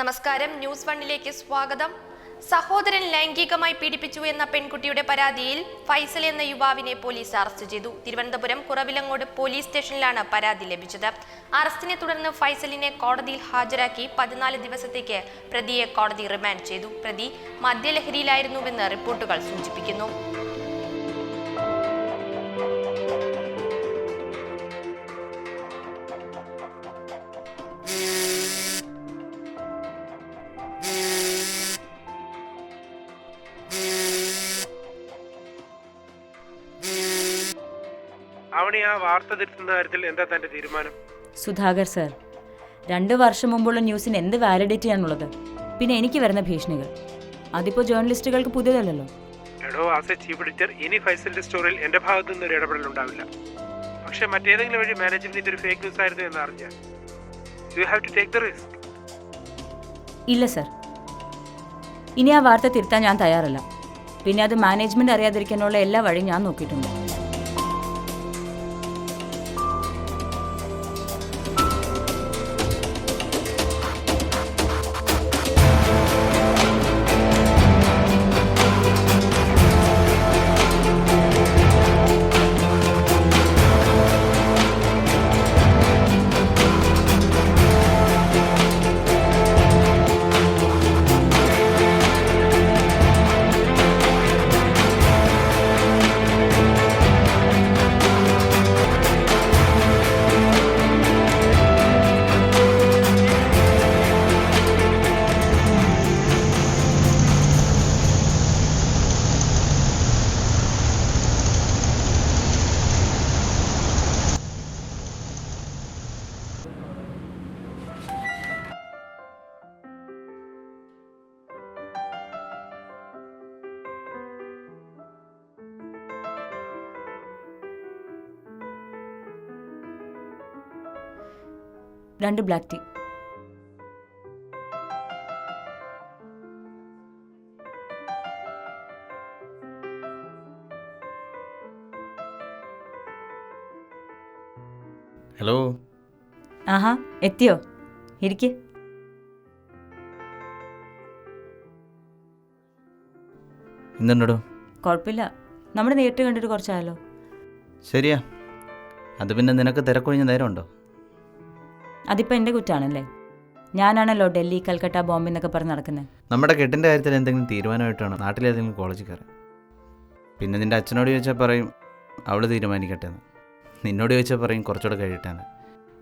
നമസ്കാരം. ന്യൂസ് വണ്ണിലേക്ക് സ്വാഗതം. സഹോദരൻ ലൈംഗികമായി പീഡിപ്പിച്ചു എന്ന പെൺകുട്ടിയുടെ പരാതിയിൽ ഫൈസൽ എന്ന യുവാവിനെ പോലീസ് അറസ്റ്റ് ചെയ്തു. തിരുവനന്തപുരം കുറവിലങ്ങോട് പോലീസ് സ്റ്റേഷനിലാണ് പരാതി ലഭിച്ചത്. അറസ്റ്റിനെ തുടർന്ന് ഫൈസലിനെ കോടതിയിൽ ഹാജരാക്കി പതിനാല് ദിവസത്തേക്ക് പ്രതിയെ കോടതി റിമാൻഡ് ചെയ്തു. പ്രതി മദ്യലഹരിയിലായിരുന്നുവെന്ന് റിപ്പോർട്ടുകൾ സൂചിപ്പിക്കുന്നു. അവണി ആ വാർത്ത തിരുത്തുന്ന കാര്യത്തിൽ എന്താ തന്റെ തീരുമാനം? സുധാകർ സർ രണ്ട് വർഷം മുമ്പുള്ള ന്യൂസിന് എന്ത് വാലിഡിറ്റി ആണുള്ളത്? പിന്നെ എനിക്ക് വരുന്ന ഭീഷണികൾ. അതിപ്പോ ജേർണലിസ്റ്റുകൾക്ക് പുതിയതല്ലല്ലോ. എടോ ആസ് എ ചീഫ് എഡിറ്റർ ഇനി ഫൈസലിന്റെ സ്റ്റോറിയിൽ എന്റെ ഭാഗത്തു നിന്ന് ഒരു ഇടപെടൽ ഉണ്ടാവില്ല. പക്ഷെ മറ്റേതെങ്കിലും വഴി മാനേജ്മെന്റ് ഇതൊരു ഫേക്ക് ന്യൂസ് ആയിരുന്നു എന്ന് അറിഞ്ഞാൽ? You have to take the risk ഇല്ല സർ. ഇനി ആ വാർത്ത തിരുത്താൻ ഞാൻ തയ്യാറല്ല. പിന്നെ അത് മാനേജ്മെന്റ് അറിയാതിരിക്കാനുള്ള എല്ലാ വഴിയും ഞാൻ നോക്കിയിട്ടുണ്ട്. രണ്ട് ബ്ലാക്ക് ടീ. ഹലോ? ആഹാ എത്തിയോ? ഇരിക്കേ. എന്തുണ്ടോ കുഴപ്പമില്ല നമ്മുടെ നേരിട്ട് കണ്ടിട്ട് കുറച്ചായല്ലോ. ശരിയാ. അത് പിന്നെ നിനക്ക് തിരക്കൊഴിഞ്ഞ നേരമുണ്ടോ? അതിപ്പോൾ എന്റെ കുറ്റാണല്ലേ? ഞാനാണല്ലോ ഡൽഹി കൽക്കട്ട ബോംബെ എന്നൊക്കെ പറഞ്ഞ് നടക്കുന്നത് നമ്മുടെ കെട്ടിന്റെ കാര്യത്തിൽ എന്തെങ്കിലും തീരുമാനമായിട്ടാണ്? നാട്ടിലേതെങ്കിലും കോളേജിൽ കയറി പിന്നെ നിന്റെ അച്ഛനോട് ചോദിച്ചാൽ പറയും അവൾ തീരുമാനിക്കട്ടെ എന്ന് നിന്നോട് ചോദിച്ചാൽ പറയും കുറച്ചുകൂടെ കഴിയട്ടെന്ന്.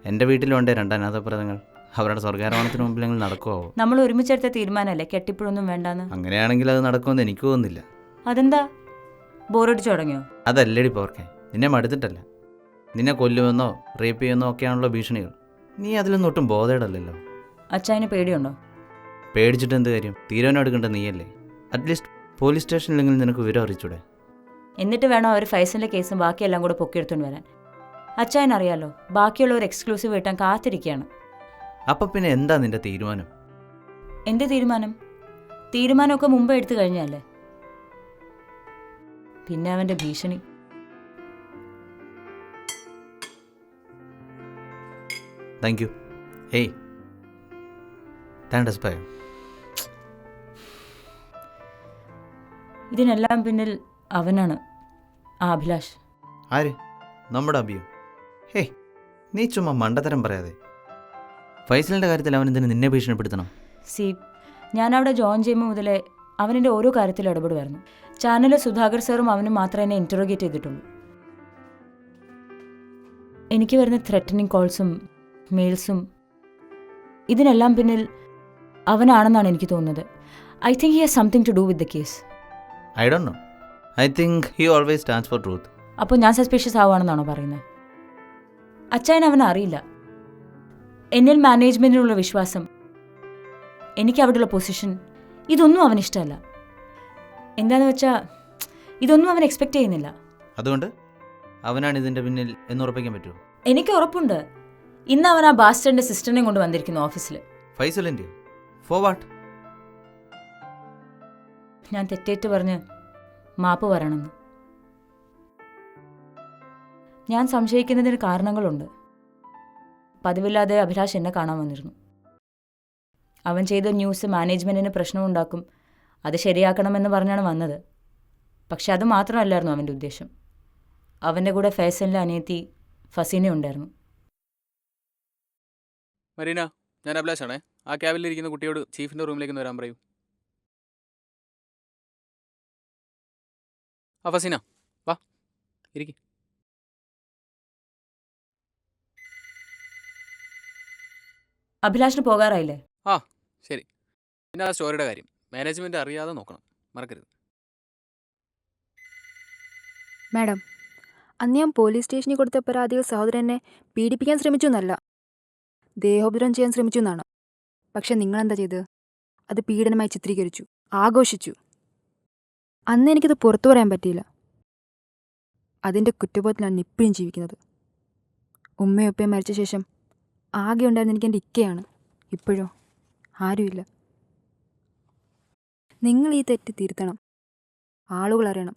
എന്റെ വീട്ടിലുണ്ടേ രണ്ട് അനാഥപ്രദങ്ങൾ. അവരുടെ സ്വർഗാരോഹണത്തിന് മുമ്പിലെങ്കിലും നടക്കുമോ നമ്മൾ ഒരുമിച്ചെടുത്ത തീരുമാനമല്ലേ കെട്ടിപ്പോഴൊന്നും വേണ്ടെന്ന്. അങ്ങനെയാണെങ്കിൽ അത് നടക്കുമെന്ന് എനിക്ക് തോന്നുന്നില്ല. അതെന്താ? ബോറടിച്ചു തുടങ്ങിയോ? അതല്ലടി പോർക്കെ. നിന്നെ മടുത്തിട്ടല്ല. നിന്നെ കൊല്ലുമെന്നോ റേപ്പ് ചെയ്യുമെന്നോ ഒക്കെയാണല്ലോ ഭീഷണികൾ. നീ അതിലൊന്നും ഒട്ടും ബോധേടല്ലല്ലോ. അച്ചായന് പേടിയുണ്ടോ? പേടിച്ചിട്ട് എന്ത് കാര്യം? തീരുമാനം എടുക്കേണ്ട നീയല്ലേ? അറ്റ്ലീസ്റ്റ് പോലീസ് സ്റ്റേഷനിലെങ്കിലും നിനക്ക് വിവരം അറിയിച്ചൂടെ? എന്നിട്ട് വേണം അവർ ഫൈസലിന്റെ കേസും ബാക്കിയെല്ലാം കൂടെ പൊക്കിയെടുത്തുകൊണ്ട് വരാൻ. അച്ചായൻ അറിയാലോ ബാക്കിയുള്ളവർ എക്സ്ക്ലൂസീവ് കിട്ടാൻ കാത്തിരിക്കുകയാണ് അപ്പം പിന്നെ എന്താ നിന്റെ തീരുമാനം? എന്റെ തീരുമാനം? തീരുമാനമൊക്കെ മുമ്പ് എടുത്തു കഴിഞ്ഞല്ലേ? പിന്നെ അവന്റെ ഭീഷണി. Thank you. ഏയ്. താൻ ഡെസ്പായോ ഇതിനെല്ലാം പിന്നിൽ അവനാണ് ആ അഭിലാഷ്. ആര്? നമ്മുടെ അഭിയോ ഹേയ് നീ ചുമ്മാ മണ്ടത്തരം പറയാതെ. ഫൈസലിന്റെ കാര്യത്തിൽ അവൻ എന്തിനു നിന്നെ ഭീഷണിപ്പെടുത്തണം? സി ഞാൻ അവിടെ ജോയിൻ ചെയ്യുമ്പോൾ മുതലേ അവനെന്റെ ഓരോ കാര്യത്തിൽ ഇടപെടുമായിരുന്നു. ചാനലിൽ സുധാകർ സാറും അവനും മാത്രമേ എന്നെ ഇന്ററോഗേറ്റ് ചെയ്തിട്ടുള്ളൂ. എനിക്ക് വരുന്ന ത്രെറ്റനിങ് കോൾസും മെയിൽസും. ഇതിനെല്ലാം പിന്നിൽ അവനാണെന്നാണ് എനിക്ക് തോന്നുന്നത്. I think he has something to do with the case. I do know. I think he always stands for truth. അപ്പോൾ ഞാൻ സസ്പീഷ്യസ് ആവുകയാണെന്നാണോ പറയുന്നത്? അച്ചായൻ അവനെ അറിയില്ല. എന്നിൽ മാനേജ്മെന്റിനുള്ള വിശ്വാസം. എനിക്ക് അവിടെയുള്ള പൊസിഷൻ. ഇതൊന്നും അവന് ഇഷ്ടമല്ല. എന്താന്ന് വെച്ചാൽ ഇതൊന്നും അവൻ എക്സ്പെക്ട് ചെയ്യുന്നില്ല. അതുകൊണ്ട് അവനാണ് ഇതിന്റെ പിന്നിൽ എന്ന് ഉറപ്പിക്കാൻ പറ്റുമോ? എനിക്ക് ഉറപ്പുണ്ട്. ഇന്ന് അവൻ ആ ബാസ്റ്ററിന്റെ സിസ്റ്ററിനെ കൊണ്ട് വന്നിരിക്കുന്നു ഓഫീസിൽ ഫൈസലിന്റെ ഫോർ വാട്ട് ഞാൻ തെറ്റേറ്റ് പറഞ്ഞ് മാപ്പ് പറയണമെന്ന് ഞാൻ സംശയിക്കുന്നതിന് കാരണങ്ങളുണ്ട്. പതിവില്ലാതെ അഭിലാഷ് എന്നെ കാണാൻ വന്നിരുന്നു. അവൻ ചെയ്ത ന്യൂസ് മാനേജ്മെന്റിന് പ്രശ്നമുണ്ടാക്കും. അത് ശരിയാക്കണമെന്ന് പറഞ്ഞാണ് വന്നത്. പക്ഷെ അത് മാത്രമല്ലായിരുന്നു അവന്റെ ഉദ്ദേശം. അവന്റെ കൂടെ ഫേസലിന്റെ അനിയത്തി ഫസീനെ ഉണ്ടായിരുന്നു മരീന ഞാൻ അഭിലാഷാണേ. ആ ക്യാബിലിരിക്കുന്ന കുട്ടിയോട് ചീഫിന്റെ റൂമിലേക്ക് ഒന്ന് വരാൻ പറയൂ. ആ ഫസീന. വാ. ഇരിക്കും. അഭിലാഷിന് പോകാറായില്ലേ? ആ ശരി. പിന്നെ ആ സ്റ്റോറിയുടെ കാര്യം. മാനേജ്മെന്റ് അറിയാതെ നോക്കണം. മറക്കരുത്. മാഡം അന്ന് ഞാൻ പോലീസ് സ്റ്റേഷനിൽ കൊടുത്ത പരാതിയിൽ സഹോദരനെ പീഡിപ്പിക്കാൻ ശ്രമിച്ചു എന്നല്ല. ദേഹോപദ്രവം ചെയ്യാൻ ശ്രമിച്ചു എന്നാണ്? പക്ഷെ നിങ്ങളെന്താ ചെയ്ത് അത് പീഡനമായി ചിത്രീകരിച്ചു ആഘോഷിച്ചു. അന്ന് എനിക്കത് പുറത്തു പറയാൻ പറ്റിയില്ല. അതിന്റെ കുറ്റബോധത്തിലാണ് ഇപ്പോഴും ജീവിക്കുന്നത്. ഉമ്മയും ഉപ്പയും മരിച്ച ശേഷം ആകെ ഉണ്ടായിരുന്ന എനിക്ക് എന്റെ ഇക്കയാണ്. ഇപ്പോഴോ? ആരുമില്ല. നിങ്ങൾ ഈ തെറ്റ് തിരുത്തണം. ആളുകൾ അറിയണം.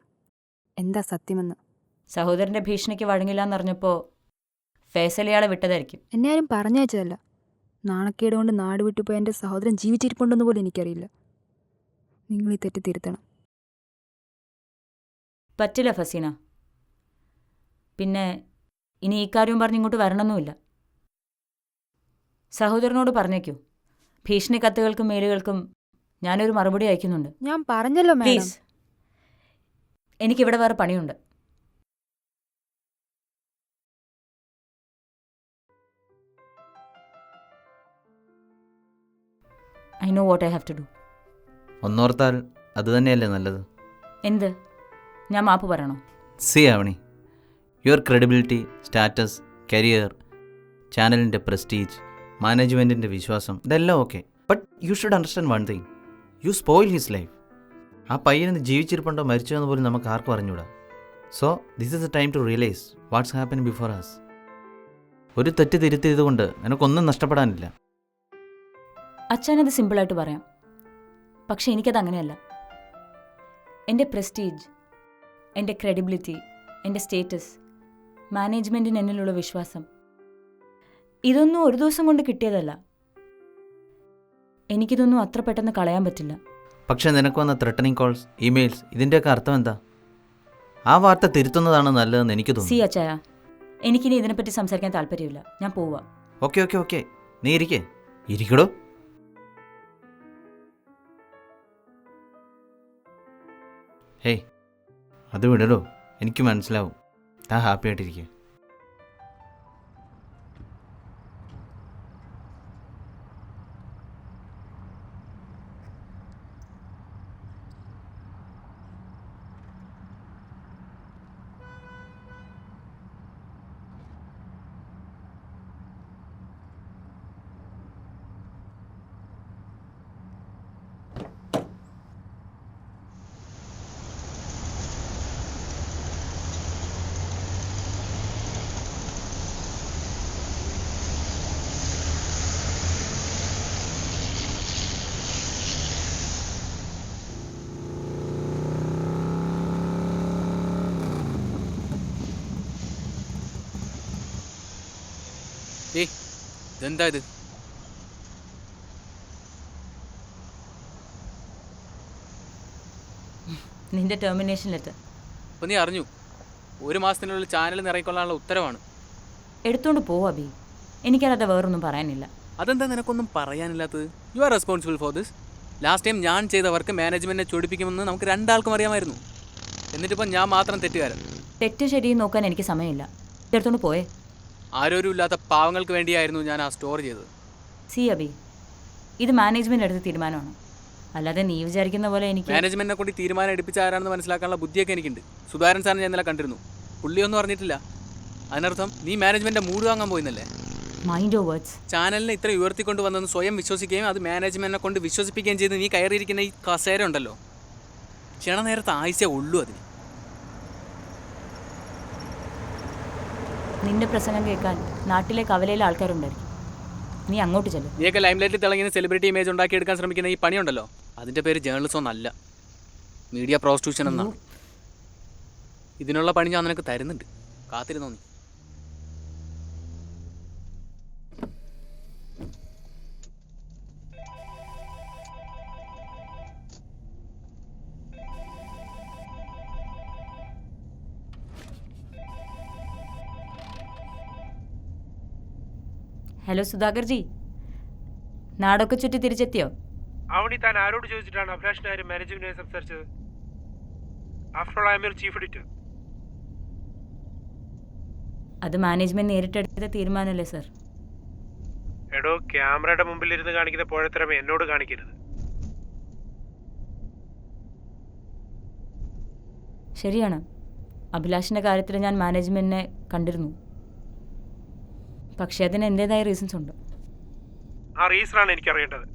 എന്താ സത്യമെന്ന്. സഹോദരന്റെ ഭീഷണിക്ക് വഴങ്ങില്ല എന്നറിഞ്ഞപ്പോൾ ഫൈസൽ ഇയാളെ വിട്ടതായിരിക്കും. എന്നെ ആരും പറഞ്ഞയച്ചതല്ല. നാണക്കേട് കൊണ്ട് നാട് വിട്ടുപോയ എന്റെ സഹോദരൻ ജീവിച്ചിരിപ്പുണ്ടെന്ന് പോലും എനിക്കറിയില്ല. നിങ്ങൾ ഈ തെറ്റ് തിരുത്തണം. പറ്റില്ല ഫസീന. പിന്നെ ഇനി ഈ കാര്യവും പറഞ്ഞ് ഇങ്ങോട്ട് വരണമെന്നുമില്ല. സഹോദരനോട് പറഞ്ഞേക്കൂ. ഭീഷണി കത്തുകൾക്കും മെയിലുകൾക്കും ഞാനൊരു മറുപടി അയക്കുന്നുണ്ട്. ഞാൻ പറഞ്ഞല്ലോ പ്ലീസ്. എനിക്കിവിടെ വേറെ പണിയുണ്ട്. I know what I have to do ഒന്നോർത്താൽ അത് തന്നെയല്ലേ നല്ലത്? എന്ത്? ഞാൻ മാപ്പ് പറയണോ? See Avani. Your credibility status career ചാനലിന്റെ പ്രസ്റ്റീജ് മാനേജ്മെന്റിന്റെ വിശ്വാസം ഇതെല്ലാം okay but you should understand one thing you spoil his life ആ പയ്യനെന്ന് ജീവിച്ചിരിപ്പുണ്ടോ മരിച്ചോ എന്ന് പോലും നമുക്ക് ആർക്കും അറിഞ്ഞൂടാ. So this is a time to realise what's happen before has ഒരു തെറ്റ് തിരുത്തിയത് കൊണ്ട് നിനക്കൊന്നും നഷ്ടപ്പെടാനില്ല. അച്ഛനത് സിമ്പിളായിട്ട് പറയാം. പക്ഷെ എനിക്കത് അങ്ങനെയല്ല. എന്റെ പ്രസ്റ്റീജ് എന്റെ ക്രെഡിബിലിറ്റി എന്റെ സ്റ്റേറ്റസ് മാനേജ്മെന്റിന് എന്നിലുള്ള വിശ്വാസം ഇതൊന്നും ഒരു ദിവസം കൊണ്ട് കിട്ടിയതല്ല. എനിക്കിതൊന്നും അത്ര പെട്ടെന്ന് കളയാൻ പറ്റില്ല. പക്ഷേ നിനക്ക് വന്ന ത്രെട്ടനിങ് കോൾസ് ഇമെയിൽസ് ഇതിന്റെയൊക്കെ അർത്ഥം എന്താ? ആ വാർത്ത തിരുത്തുന്നതാണ് നല്ലതെന്ന് എനിക്ക് സി തോന്നുന്നു അച്ചായ എനിക്കിനി ഇതിനെപ്പറ്റി സംസാരിക്കാൻ താല്പര്യമില്ല. ഞാൻ പോവാ ഓക്കെ ഓക്കെ ഓക്കെ. നീ ഇരിക്കേ. ഇരിക്കടോ. ഹേയ് അത് വിടടോ. എനിക്ക് മനസ്സിലാവും. താ ഹാപ്പി ആയിട്ടിരിക്കുക ഇതെന്താ ഇത്? നിന്റെ ടെർമിനേഷൻ ലെറ്റർ ഇപ്പൊ നീ അറിഞ്ഞു. ഒരു മാസത്തിനുള്ളിൽ ചാനൽ നിറയിക്കൊള്ളാനുള്ള ഉത്തരവാണ്. എടുത്തോണ്ട് പോവാ ബി. എനിക്കല്ലാതെ വേറൊന്നും പറയാനില്ല. അതെന്താ നിനക്കൊന്നും പറയാനില്ലാത്തത്? You are responsible for this last time ഞാൻ ചെയ്ത വർക്ക് മാനേജ്മെന്റിനെ ചൊടിപ്പിക്കുമെന്ന് നമുക്ക് രണ്ടാൾക്കും അറിയാമായിരുന്നു. എന്നിട്ടിപ്പോൾ ഞാൻ മാത്രം തെറ്റുകാരൻ. തെറ്റ് ശരിയും നോക്കാൻ എനിക്ക് സമയമില്ല. ഇതെടുത്തോണ്ട് പോയേ. ആരോരും ഇല്ലാത്ത പാവങ്ങൾക്ക് വേണ്ടിയായിരുന്നു ഞാൻ ആ സ്റ്റോർ ചെയ്തത്. സി അബി ഇത് മാനേജ്മെന്റ് എടുത്ത തീരുമാനമാണ്. അല്ലാതെ നീ വിചാരിക്കുന്ന പോലെ എനിക്ക് മാനേജ്മെന്റിനെ കൊണ്ട് ഈ തീരുമാനം എടുപ്പിച്ച ആരാണെന്ന് മനസ്സിലാക്കാനുള്ള ബുദ്ധിയൊക്കെ എനിക്കുണ്ട്. സുധാരൻ സാറിന് ഞാൻ ഇന്നലെ കണ്ടിരുന്നു. പുള്ളിയൊന്നും അറിഞ്ഞിട്ടില്ല. അതിനർത്ഥം നീ മാനേജ്മെന്റിന്റെ മൂഡ് വാങ്ങാൻ പോയിന്നല്ലേ? മൈൻഡ് ഓഫ് വേർഡ്സ് ചാനലിനെ ഇത്ര ഉയർത്തിക്കൊണ്ട് വന്നെന്ന് സ്വയം വിശ്വസിക്കുകയും അത് മാനേജ്മെന്റിനെ കൊണ്ട് വിശ്വസിപ്പിക്കുകയും ചെയ്ത് നീ കയറിയിരിക്കുന്ന ഈ കസേര ഉണ്ടല്ലോ. ക്ഷണനേരത്തെ ആഴ്ച ഉള്ളൂ അതിന്. നിന്റെ പ്രസംഗം കേൾക്കാൻ നാട്ടിലെ കവലയിലെ ആൾക്കാരുണ്ടായിരിക്കും. നീ അങ്ങോട്ട് ചെല്ലും. നീയൊക്കെ ലൈംലൈറ്റിൽ തിളങ്ങിയ സെലിബ്രിറ്റി ഇമേജ് ഉണ്ടാക്കി എടുക്കാൻ ശ്രമിക്കുന്ന ഈ പണിയുണ്ടല്ലോ അതിന്റെ പേര് ജേർണലിസം ഒന്നല്ല മീഡിയ പ്രോസ്റ്റിറ്റ്യൂഷൻ എന്നാണ്. ഇതിനുള്ള പണി ഞാൻ നിനക്ക് തരുന്നുണ്ട്. കാത്തിരുന്നോ നീ? ഹലോ സുധാകർ ജി നാടൊക്കെ ചുറ്റി തിരിച്ചെത്തിയോ? അവണി താൻ ആരോട് ചോദിച്ചിട്ടാണ് കാര്യം മാനേജ്മെന്റുമായി സംസാരിച്ചത്? After all I'm chief editor അത് മാനേജ്മെന്റ് നേരിട്ടെടുത്ത തീരുമാനമല്ലേ സർ എടോ ക്യാമറയുടെ മുമ്പിൽ ഇരുന്ന് കാണിക്കുന്ന പോഴത്തരം എന്നോട് കാണിക്കരുത്. ശരിയാണ്. അഭിലാഷിന്റെ കാര്യത്തിൽ ഞാൻ മാനേജ്മെന്റിനെ കണ്ടിരുന്നു. പക്ഷേ അതിന് എന്റേതായ റീസൺസ് ഉണ്ട്. ആ റീസണാണ് എനിക്ക് അറിയേണ്ടത്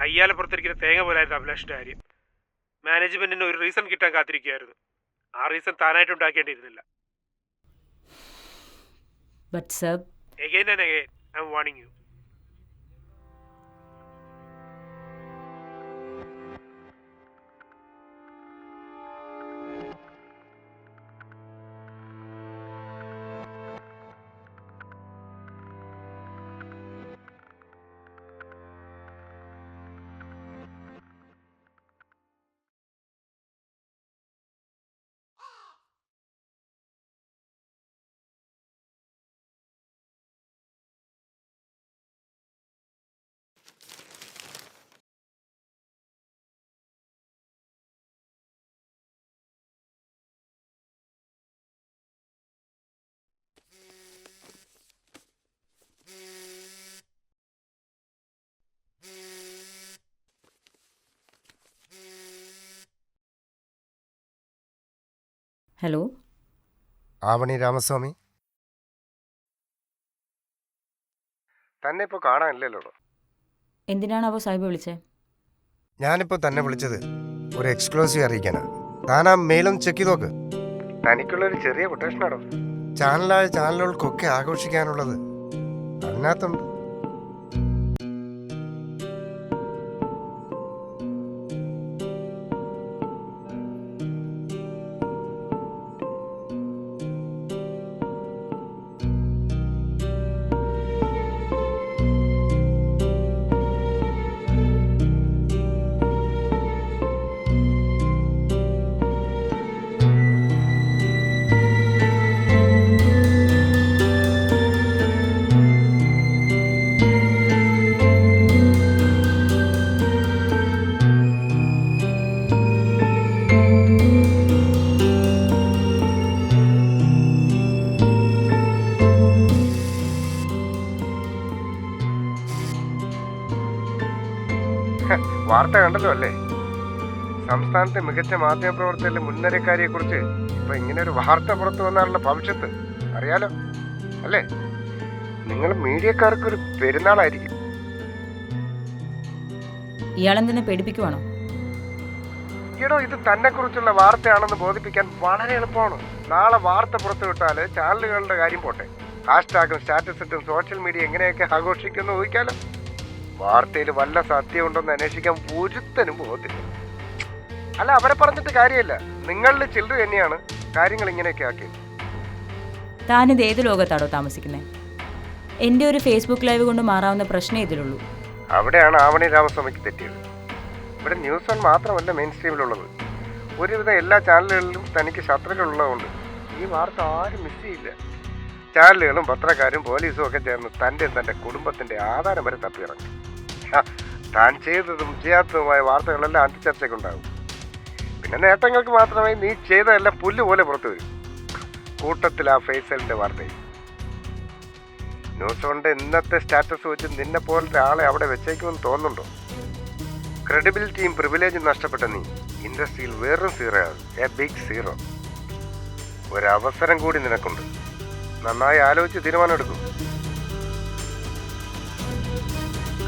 കയ്യാലെ പുറത്തിരിക്കുന്ന തേങ്ങ പോലായിരുന്നു അഭിലാഷിന്റെ കാര്യം. മാനേജ്മെന്റിന് ഒരു റീസൺ കിട്ടാൻ കാത്തിരിക്കുകയായിരുന്നു. ആ റീസൺ താനായിട്ട് ഉണ്ടാക്കേണ്ടിയിരുന്നില്ല. But sir again and again I'm warning you hello Avani Ramaswamy. തന്നെ ഇപ്പോൾ കാണാനില്ലല്ലോ. എന്തിനാണ് അവ സാഹിബ് വിളിച്ചത് ഞാനിപ്പോൾ തന്നെ വിളിച്ചത് ഒരു എക്സ്ക്ലൂസീവ് അറിയിക്കാനാ. താൻ ആ മെയിലൊന്ന് ചെക്ക് ചെയ്ത് നോക്ക് തനിക്കുള്ളൊരു ചെറിയ കൊട്ടേഷനാണോ ചാനലായ ചാനലുകൾക്കൊക്കെ ആഘോഷിക്കാനുള്ളത്. അതിനകത്തുണ്ട്. വാർത്ത കണ്ടല്ലോ അല്ലേ? സംസ്ഥാനത്തെ മികച്ച മാധ്യമപ്രവർത്തകരുടെ മുൻനിരക്കാരിയെ കുറിച്ച് ഇപ്പൊ ഇങ്ങനെ ഒരു വാർത്ത പുറത്തു വന്നാലുള്ള ഭവിഷ്യത്ത് അറിയാലോ? അല്ലേ? നിങ്ങൾ മീഡിയക്കാർക്ക് ഒരു പെരുന്നാളായിരിക്കും. ഇയാളെന്തിനെ പേടിപ്പിക്കുവാണോ? ഈടോ ഇത് തന്നെ കുറിച്ചുള്ള വാർത്തയാണെന്ന് ബോധിപ്പിക്കാൻ വളരെ എളുപ്പമാണ്. നാളെ വാർത്ത പുറത്തുവിട്ടാൽ ചാനലുകളുടെ കാര്യം പോട്ടെ. ഹാഷ്ടാഗും സ്റ്റാറ്റസ് ഇട്ടും സോഷ്യൽ മീഡിയ എങ്ങനെയൊക്കെ ആഘോഷിക്കുന്നു ഊഹിക്കാലോ? വാർത്തയിൽ വല്ല സത്യമുണ്ടെന്ന് അന്വേഷിക്കാൻ ഒരുത്തനും പോകത്തില്ല. അല്ല അവരെ പറഞ്ഞിട്ട് കാര്യമില്ല. നിങ്ങളിൽ ചിലർ തന്നെയാണ് കാര്യങ്ങൾ ഇങ്ങനെയൊക്കെ ആക്കിയത് താനിത് ഏത് ലോകത്താണോ താമസിക്കുന്നത് എന്റെ ഒരു ഫേസ്ബുക്ക് ലൈവ് കൊണ്ട് മാറാവുന്ന പ്രശ്നം ഇതിലുള്ളൂ. അവിടെയാണ് ആവണി രാമസ്വാമിക്ക് തെറ്റിയത്. ഇവിടെ ന്യൂസ് വൺ മാത്രമല്ല മെയിൻ സ്ട്രീമിലുള്ളത് ഒരുവിധം എല്ലാ ചാനലുകളിലും തനിക്ക് ശത്രുക്കളുള്ളതുകൊണ്ട് ഈ വാർത്ത ആരും മിസ് ചെയ്യില്ല. ചാനലുകളും പത്രക്കാരും പോലീസും ഒക്കെ ചേർന്ന് തന്റെ തന്റെ കുടുംബത്തിന്റെ ആധാരം വരെ തപ്പിയിറങ്ങി താൻ ചെയ്തതും ചെയ്യാത്തതുമായ വാർത്തകളെല്ലാം അന്തിച്ചർച്ചയ്ക്കുണ്ടാകും പിന്നെ നേട്ടങ്ങൾക്ക് മാത്രമേ നീ ചെയ്തതെല്ലാം പുല്ല് പോലെ പുറത്തു വരും. കൂട്ടത്തിൽ ആ ഫേസലിന്റെ വാർത്തയും ന്യൂസ് കൊണ്ട് ഇന്നത്തെ സ്റ്റാറ്റസ് വെച്ച് നിന്നെ പോലത്തെ ആളെ അവിടെ വെച്ചേക്കുമെന്ന് തോന്നുന്നുണ്ടോ? ക്രെഡിബിലിറ്റിയും പ്രിവിലേജും നഷ്ടപ്പെട്ട നീ ഇൻഡസ്ട്രിയിൽ വേറൊരു സീറോ എ ബിഗ് സീറോ ഒരവസരം കൂടി നിനക്കുണ്ട്. നന്നായി ആലോചിച്ച് തീരുമാനമെടുക്കും.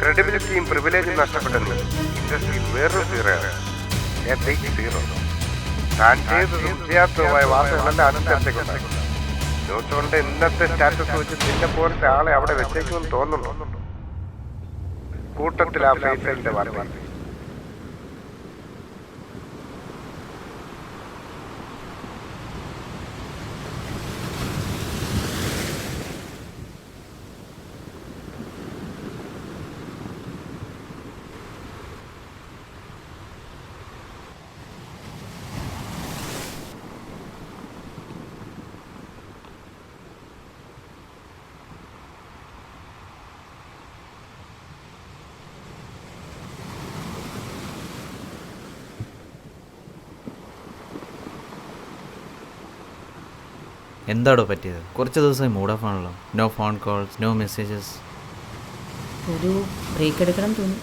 ക്രെഡിബിലിറ്റിയും പ്രിവിലേജും നഷ്ടപ്പെട്ട നീ ഇൻഡസ്ട്രിയിൽ വേറൊരു സീറയാണ്. സീറോ താൻ ചെയ്തതും ചെയ്യാത്തതുമായ വാർത്തകളെല്ലാം അനുസരിച്ചേക്കുണ്ടാകും ന്യൂസ് കൊണ്ട് ഇന്നത്തെ സ്റ്റാറ്റസ് വെച്ച് നിന്നെ പോലത്തെ ആളെ അവിടെ വെച്ചേക്കുമെന്ന് തോന്നുന്നു കൂട്ടത്തിൽ ആ ഫേസലിന്റെ വാർത്ത എന്താടോ പറ്റിയത്? കുറച്ച് ദിവസമായി മൂഡ് ഓഫ് ആണല്ലോ. No phone calls no messages ഒരു ബ്രേക്ക് എടുക്കണം തോന്നി.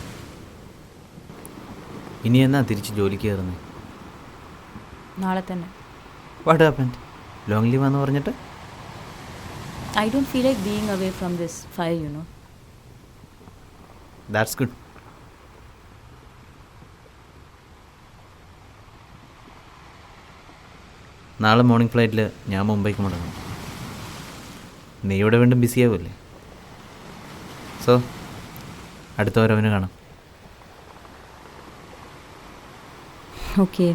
ഇനി എന്നാ തിരിച്ച് ജോലിക്ക് കയറുന്നത് നാളെ തന്നെ. വാട്ട് ഹാപ്പൻ ലോങ് ലീവ് ആണെന്ന് പറഞ്ഞിട്ട്? I don't feel like being away from this fire you know that's good നാളെ മോർണിംഗ് ഫ്ലൈറ്റിൽ ഞാൻ മുംബൈക്ക് മടങ്ങും. നീ ഇവിടെ വീണ്ടും ബിസി ആവില്ലേ? സോ അടുത്ത വരവിന് കാണാം. ഓക്കെ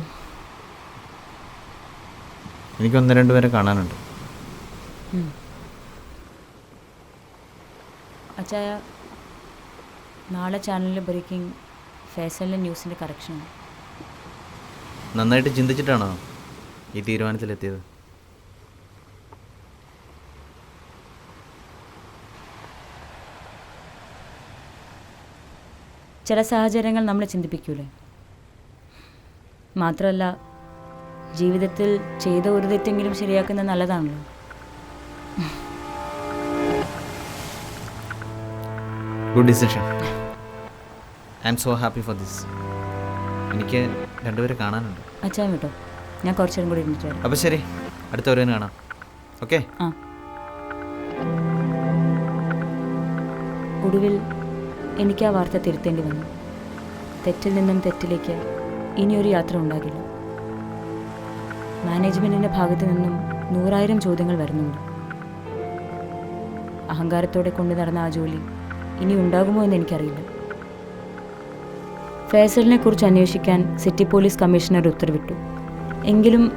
എനിക്ക് ഒന്ന് രണ്ട് പേരെ കാണാനുണ്ട്. അച്ചായ നാളെ ചാനലിലെ ബ്രേക്കിംഗ് ഫേസലിലെ ന്യൂസിന്റെ കറക്ഷൻ നന്നായിട്ട് ചിന്തിച്ചിട്ടാണോ? ഈ തീരുമാനത്തിലെത്തിയത്? ചില സാഹചര്യങ്ങൾ നമ്മളെ ചിന്തിപ്പിക്കൂലേ? മാത്രമല്ല ജീവിതത്തിൽ ചെയ്ത ഒരു തെറ്റെങ്കിലും ശരിയാക്കുന്നത് നല്ലതാണല്ലോ. Good decision I'm so happy for this എനിക്ക് രണ്ടുപേരെ കാണാനുണ്ട്. അച്ഛൻ കേട്ടോ ഞാൻ കുറച്ചു നേരം കൂടി ഇരുന്നിട്ട് വരാം. അപ്പോൾ ശരി. അടുത്ത വരവിന് കാണാം. ഓക്കെ? ആ. ഒടുവിൽ എനിക്ക് ആ വാർത്ത തിരുത്തേണ്ടി വന്നു. തെറ്റിൽ നിന്നും തെറ്റിലേക്ക് ഇനിയൊരു യാത്ര ഉണ്ടാകില്ല. മാനേജ്മെന്റിന്റെ ഭാഗത്തു നിന്നും നൂറായിരം ചോദ്യങ്ങൾ വരുന്നുണ്ട്. അഹങ്കാരത്തോടെ കൊണ്ടു നടന്ന ആ ജോലി ഇനി ഉണ്ടാകുമോ എന്ന് എനിക്കറിയില്ല. ഫേസലിനെ കുറിച്ച് അന്വേഷിക്കാൻ സിറ്റി പോലീസ് കമ്മീഷണർ ഉത്തരവിട്ടു. എങ്കിലും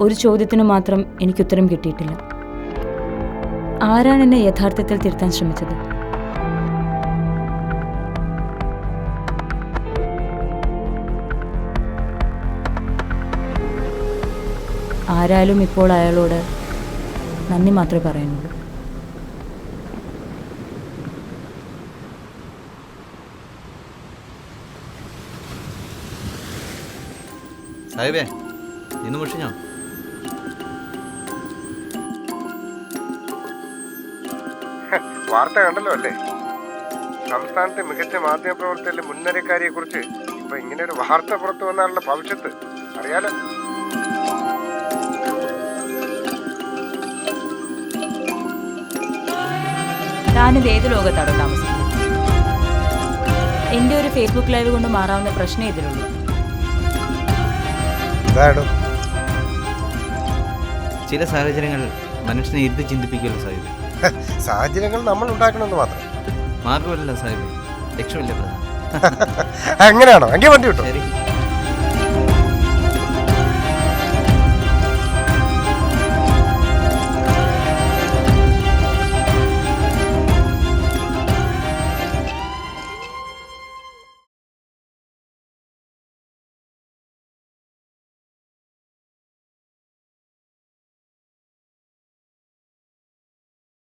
ഒരു ചോദ്യത്തിന് മാത്രം എനിക്ക് ഉത്തരം കിട്ടിയിട്ടില്ല. ആരാണ് എന്നെ യഥാർത്ഥത്തിൽ തിരുത്താൻ ശ്രമിച്ചത്? ആരാലും ഇപ്പോൾ അയാളോട് നന്ദി മാത്രമേ പറയുന്നുള്ളൂ. സാഹിബേ ഇന്ന് മുഷിഞ്ഞോ വാർത്ത കണ്ടല്ലോ അല്ലേ? സംസ്ഥാനത്തെ മികച്ച മാധ്യമപ്രവർത്തകരിലെ മുൻനിരക്കാരിയെ കുറിച്ച് ഇപ്പൊ ഇങ്ങനെ ഒരു വാർത്ത പുറത്തു വന്നാലുള്ള ഭവിഷ്യത്ത് അറിയാലോ? താനിത് ഏത് ലോകത്താണോ താമസിക്കുന്നത്? എന്റെ ഒരു ഫേസ്ബുക്ക് ലൈവ് കൊണ്ട് മാറാവുന്ന പ്രശ്നം ഇതിലുള്ളൂ. ചില സാഹചര്യങ്ങൾ മനുഷ്യനെ ഇരുത്തി ചിന്തിപ്പിക്കുമല്ലോ സാഹിബ്? സാഹചര്യങ്ങൾ നമ്മൾ ഉണ്ടാക്കണമെന്ന് മാത്രം. മാർഗമല്ല സാഹിബ്. ലക്ഷ്യമില്ല പ്രധാനം? അങ്ങനെയാണോ? എങ്കിൽ വണ്ടി കിട്ടും ശരി.